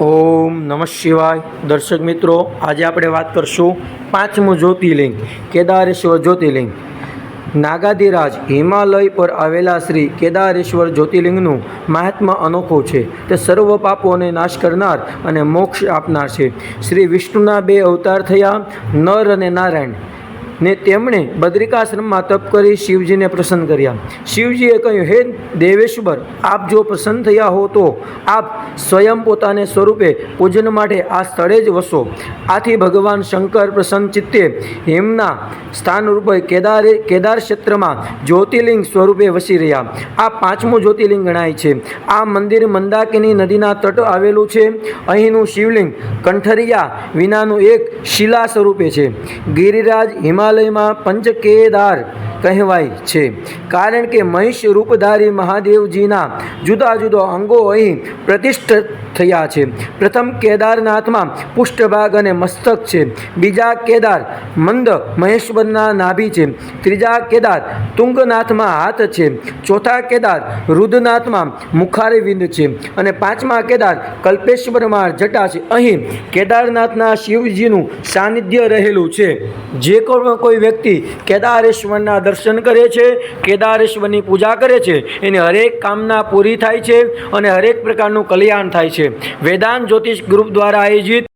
ઓમ નમઃ શિવાય. દર્શક મિત્રો, આજે આપણે વાત કરશું પાંચમું જ્યોતિર્લિંગ, કેદારેશ્વર જ્યોતિર્લિંગ. નાગાદિરાજ હિમાલય પર આવેલા શ્રી કેદારેશ્વર જ્યોતિર્લિંગનું મહાત્મા અનોખું છે. તે સર્વ પાપોને નાશ કરનાર અને મોક્ષ આપનાર છે. શ્રી વિષ્ણુના બે અવતાર થયા, નર અને નારાયણ. ને તેમણે બદ્રિકાશ્રમમાં તપ કરી શિવજીને પ્રસન્ન કર્યા. શિવજીએ કહ્યું, હે દેવેશ્વર, આપ જો પ્રસન્ન થયા હો તો આપ સ્વયં પોતાને સ્વરૂપે પૂજન માટે આ સ્થળે જ વસો. આથી ભગવાન શંકર પ્રસન્ન ચિત્તે એમના સ્થાનરૂપે કેદારે, કેદાર ક્ષેત્રમાં જ્યોતિર્લિંગ સ્વરૂપે વસી રહ્યા. આ પાંચમું જ્યોતિર્લિંગ ગણાય છે. આ મંદિર મંદાકિની નદીના તટ આવેલું છે. અહીંનું શિવલિંગ કંઠરિયા વિનાનું એક શિલા સ્વરૂપે છે. ગિરિરાજ હિમાલયમાં પંચકેદાર કહેવાય છે. કારણ કે મહિષ રૂપધારી મહાદેવજીના જુદા જુદા અંગો અહીં પ્રતિષ્ઠ થયા છે. પ્રથમ કેદારનાથમાં પુષ્ઠભાગ અને મસ્તક છે. બીજા કેદાર મંદ મહેશ્વરના નાભી છે. ત્રીજા કેદાર તુંગનાથમાં હાથ છે. ચોથા કેદાર રુદ્રનાથમાં મુખારવિંદ છે. અને પાંચમા કેદાર કલ્પેશ્વરમાં જટા છે. અહીં કેદારનાથના શિવજીનું સાનિધ્ય રહેલું છે. જે કોઈ વ્યક્તિ કેદારેશ્વરના દર્શન કરે છે કેદારેશ્વરની પૂજા કરે છે, એની હરેક કામના પૂરી થાય છે અને હરેક પ્રકારનું કલ્યાણ થાય છે. વેદાંત જ્યોતિષ ગ્રુપ દ્વારા આયોજિત